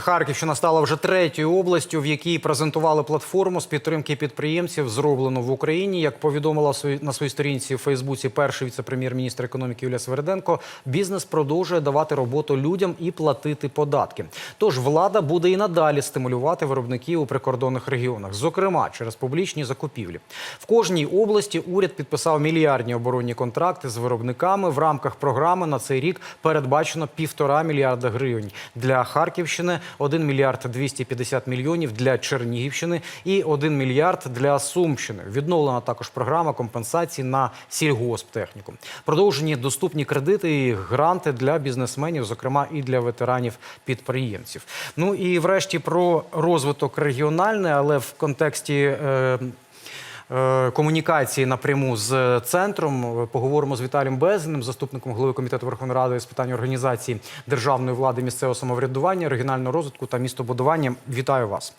Харківщина стала вже третьою областю, в якій презентували платформу з підтримки підприємців, зроблену в Україні. Як повідомила на своїй сторінці в Фейсбуці перший віце-прем'єр-міністр економіки Юлія Свериденко, бізнес продовжує давати роботу людям і платити податки. Тож влада буде і надалі стимулювати виробників у прикордонних регіонах, зокрема через публічні закупівлі. В кожній області уряд підписав мільярдні оборонні контракти з виробниками. В рамках програми на цей рік передбачено півтора мільярда гривень для Харківщини, 1 мільярд 250 мільйонів для Чернігівщини і 1 мільярд для Сумщини. Відновлена також програма компенсації на сільгосптехніку. Продовжені доступні кредити і гранти для бізнесменів, зокрема і для ветеранів-підприємців. Ну і врешті про розвиток регіональний, але в контексті. Е, комунікації напряму з центром. Поговоримо з Віталієм Безиним, заступником голови комітету Верховної Ради з питань організації державної влади, місцевого самоврядування, регіонального розвитку та містобудування. Вітаю вас.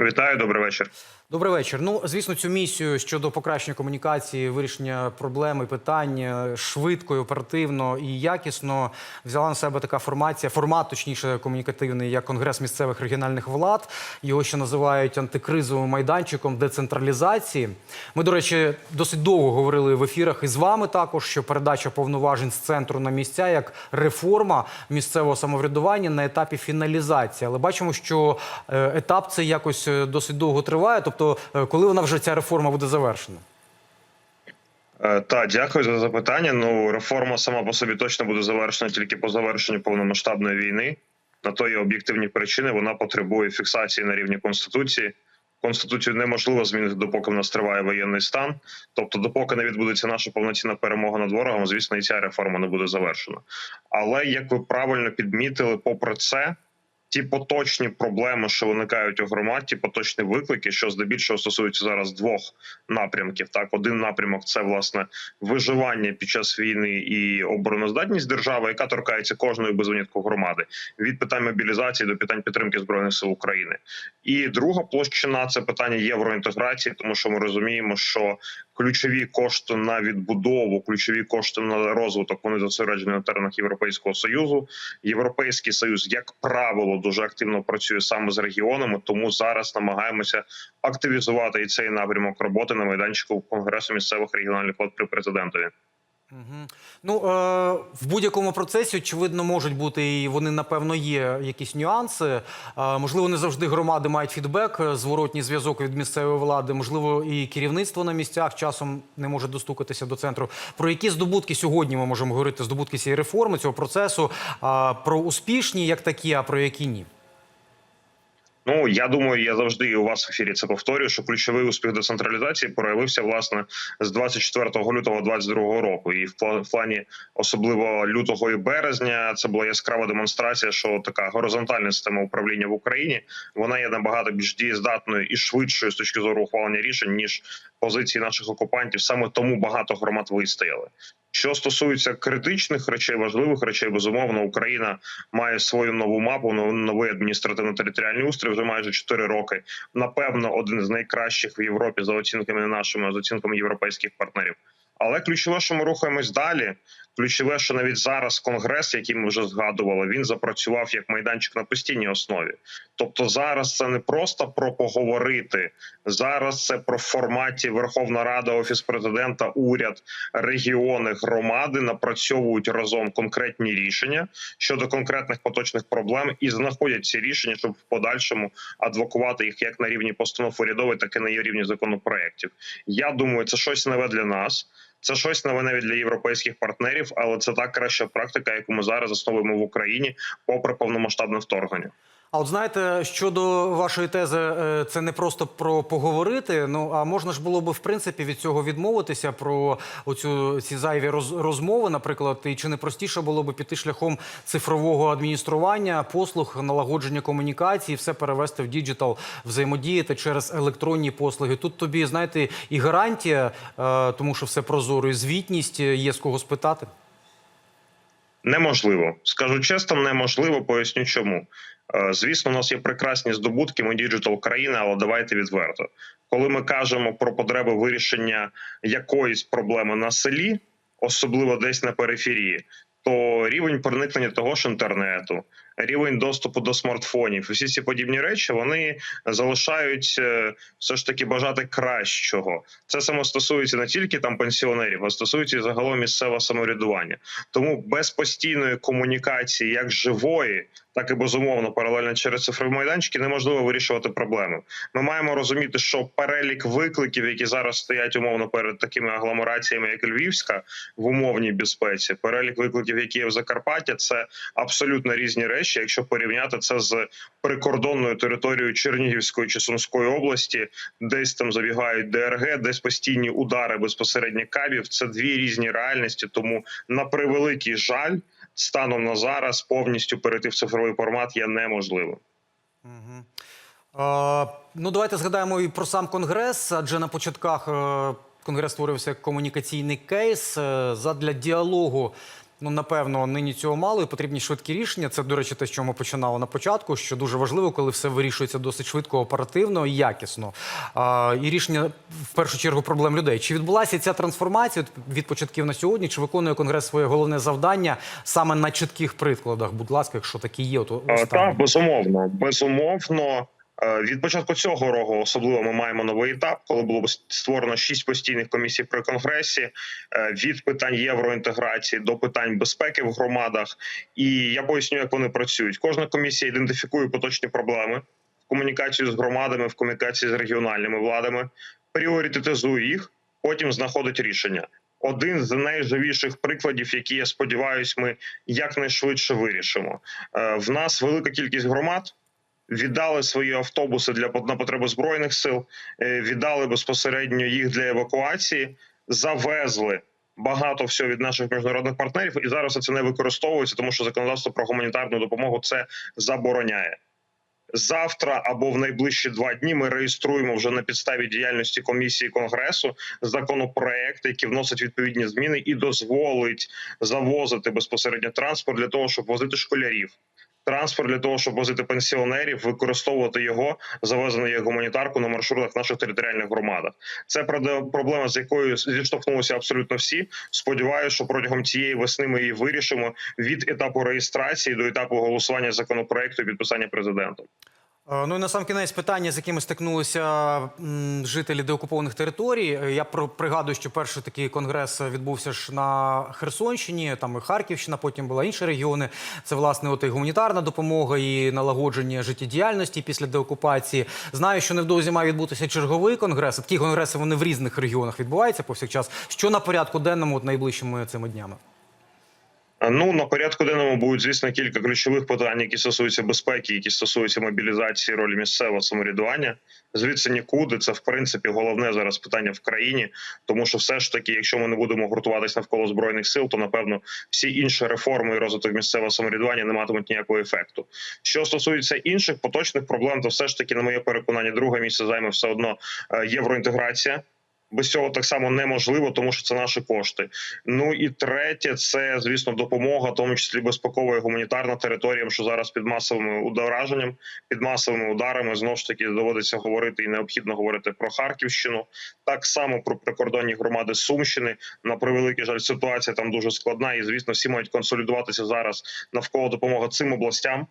Вітаю, добрий вечір. Добрий вечір. Ну, звісно, цю місію щодо покращення комунікації, вирішення проблем і питань е, швидко, і оперативно і якісно взяла на себе така формація, формат, точніше, комунікативний, як Конгрес місцевих регіональних влад. Його ще називають антикризовим майданчиком децентралізації. Ми, до речі, досить довго говорили в ефірах із вами також, що передача повноважень з центру на місця як реформа місцевого самоврядування на етапі фіналізації. Але бачимо, що е, етап цей якось е, досить довго триває. Тобто, е, коли вона вже ця реформа буде завершена? Е, Та дякую за запитання. Ну реформа сама по собі точно буде завершена тільки по завершенню повномасштабної війни. На то є об'єктивні причини. Вона потребує фіксації на рівні конституції. Конституцію неможливо змінити, допоки в нас триває воєнний стан. Тобто, допоки не відбудеться наша повноцінна перемога над ворогом, звісно, і ця реформа не буде завершена. Але як ви правильно підмітили, попри це, ті поточні проблеми, що виникають у громад, ті поточні виклики, що здебільшого стосуються зараз двох напрямків. Так, один напрямок це власне виживання під час війни і обороноздатність держави, яка торкається кожної без винятку громади, від питань мобілізації до питань підтримки збройних сил України. І друга площина це питання євроінтеграції, тому що ми розуміємо, що ключові кошти на відбудову, ключові кошти на розвиток вони зосереджені на теренах Європейського союзу. Європейський союз, як правило, дуже активно працює саме з регіонами, тому зараз намагаємося активізувати і цей напрямок роботи на майданчику конгресу місцевих регіональних влад при президентові. Угу. Ну е, в будь-якому процесі, очевидно, можуть бути і вони, напевно, є якісь нюанси. Е, можливо, не завжди громади мають фідбек, е, зворотній зв'язок від місцевої влади. Можливо, і керівництво на місцях часом не може достукатися до центру. Про які здобутки сьогодні ми можемо говорити? Здобутки цієї реформи, цього процесу, е, про успішні як такі, а про які ні. Ну я думаю, я завжди і у вас в ефірі це повторюю, що ключовий успіх децентралізації проявився власне з 24 лютого 2022 року, і в пла- в плані особливо лютого і березня це була яскрава демонстрація, що така горизонтальна система управління в Україні вона є набагато більш дієздатною і швидшою з точки зору ухвалення рішень ніж позиції наших окупантів. Саме тому багато громад вистояли. Що стосується критичних речей, важливих речей, безумовно, Україна має свою нову мапу, нов- новий адміністративно-територіальний устрій вже майже 4 роки. Напевно, один з найкращих в Європі за оцінками нашими, за оцінками європейських партнерів. Але ключове, що ми рухаємось далі. Ключове, що навіть зараз конгрес, який ми вже згадували, він запрацював як майданчик на постійній основі. Тобто, зараз це не просто про поговорити. Зараз це про форматі Верховна Рада, Офіс президента, уряд, регіони, громади напрацьовують разом конкретні рішення щодо конкретних поточних проблем і знаходять ці рішення, щоб в подальшому адвокувати їх як на рівні постанов урядової, так і на рівні законопроєктів. Я думаю, це щось нове для нас. Це щось нове навіть для європейських партнерів, але це та краща практика, яку ми зараз засновуємо в Україні, попри повномасштабне вторгнення. А от знаєте, щодо вашої тези, е, це не просто про поговорити. Ну а можна ж було би в принципі від цього відмовитися про оцю ці зайві роз, розмови, наприклад, і чи не простіше було би піти шляхом цифрового адміністрування, послуг, налагодження комунікації, все перевести в діджитал, взаємодіяти через електронні послуги. Тут тобі знаєте і гарантія, е, тому що все прозоро, і звітність е, є з кого спитати. Неможливо, скажу чесно, неможливо. Поясню, чому. Е, Звісно, у нас є прекрасні здобутки. Ми діджитал країна, але давайте відверто. Коли ми кажемо про потреби вирішення якоїсь проблеми на селі, особливо десь на периферії, то рівень проникнення того ж інтернету, рівень доступу до смартфонів. Всі ці подібні речі вони залишають е, все ж таки бажати кращого. Це саме стосується не тільки там пенсіонерів, а стосується і загалом місцевого самоврядування. Тому без постійної комунікації, як живої, так і безумовно паралельно через цифрові майданчики, неможливо вирішувати проблеми. Ми маємо розуміти, що перелік викликів, які зараз стоять умовно перед такими агломераціями, як Львівська, в умовній безпеці, перелік викликів, які є в Закарпаття, це абсолютно різні речі. Якщо порівняти це з прикордонною територією Чернігівської чи Сумської області, десь там забігають ДРГ, десь постійні удари безпосередньо кабів. Це дві різні реальності. Тому на превеликий жаль, станом на зараз повністю перейти в цифровий формат є неможливим. Мгм. Е, ну, давайте згадаємо і про сам конгрес, адже на початках е, конгрес створився комунікаційний кейс е, задля діалогу. Ну, напевно, нині цього мало і потрібні швидкі рішення. Це, до речі, те, що ми починали на початку, що дуже важливо, коли все вирішується досить швидко, оперативно і якісно. А, і рішення в першу чергу проблем людей. Чи відбулася ця трансформація від початків на сьогодні? Чи виконує конгрес своє головне завдання саме на чітких прикладах? Будь ласка, якщо такі є, то. Так, безумовно, безумовно. Е, Від початку цього року особливо ми маємо новий етап, коли було створено шість постійних комісій при конгресі е, від питань євроінтеграції до питань безпеки в громадах. І я поясню, як вони працюють. Кожна комісія ідентифікує поточні проблеми в комунікації з громадами, в комунікації з регіональними владами, пріоритетизує їх, потім знаходить рішення. Один з найживіших прикладів, які я сподіваюся, ми якнайшвидше вирішимо. Е, В нас велика кількість громад віддали свої автобуси для на потреби збройних сил, е, віддали безпосередньо їх для евакуації, завезли. Багато всього від наших міжнародних партнерів, і зараз це не використовується, тому що законодавство про гуманітарну допомогу це забороняє. Завтра або в найближчі два дні ми реєструємо вже на підставі діяльності комісії конгресу законопроект, який вносить відповідні зміни і дозволить завозити безпосередньо транспорт для того, щоб возити школярів. Транспорт для того, щоб возити пенсіонерів, використовувати його завезено як гуманітарку на маршрутах наших територіальних громадах. Це проблема, з якою зіштовхнулися абсолютно всі. Сподіваюся, що протягом цієї весни ми її вирішимо від етапу реєстрації до етапу голосування законопроекту і підписання президентом. Е, Ну і на сам кінець питання, з якими стикнулися жителі деокупованих територій. Е, Я пригадую, що перший такий конгрес відбувся ж на Херсонщині, там і Харківщина, потім були інші регіони. Це власне от і гуманітарна допомога і налагодження життєдіяльності після деокупації. Знаю, що невдовзі має відбутися черговий конгрес. Такі конгреси вони в різних регіонах відбуваються повсякчас. Що на порядку денному от найближчими цими днями? Ну на порядку денному будуть звісно кілька ключових питань, які стосуються безпеки, які стосуються мобілізації ролі місцевого самоврядування. Звідси нікуди це в принципі головне зараз питання в країні, тому що все ж таки, якщо ми не будемо гуртуватись навколо збройних сил, то напевно всі інші реформи і розвиток місцевого самоврядування не матимуть ніякого ефекту. Що стосується інших поточних проблем, то все ж таки, на моє переконання, друге місце займе все одно е, євроінтеграція. Без цього так само неможливо, тому що це наші кошти. Ну і третє, це звісно допомога, в тому числі безпекова і гуманітарна територіям, що зараз під масовими удараженням, під масовими ударами знову ж таки доводиться говорити і необхідно говорити про Харківщину. Так само про прикордонні громади Сумщини. На превеликий жаль, ситуація там дуже складна, і звісно, всі мають консолідуватися зараз навколо допомоги цим областям.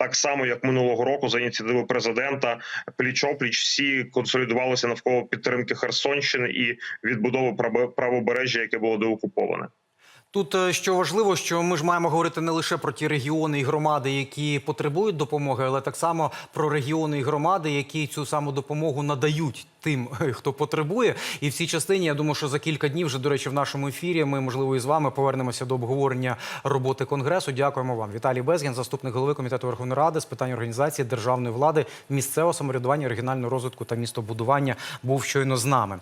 Так само, як минулого року, за ініціативи президента, пліч-опліч всі консолідувалися навколо підтримки Херсонщини і відбудови право- правобережжя, яке було деокуповане. Тут е, що важливо, що ми ж маємо говорити не лише про ті регіони і громади, які потребують допомоги, але так само про регіони і громади, які цю саму допомогу надають тим, хто потребує. І в цій частині я думаю, що за кілька днів вже до речі, в нашому ефірі ми можливо і з вами повернемося до обговорення роботи конгресу. Дякуємо вам, Віталій Безгін, заступник голови комітету Верховної Ради з питань організації державної влади, місцевого самоврядування, регіонального розвитку та містобудування, був щойно з нами.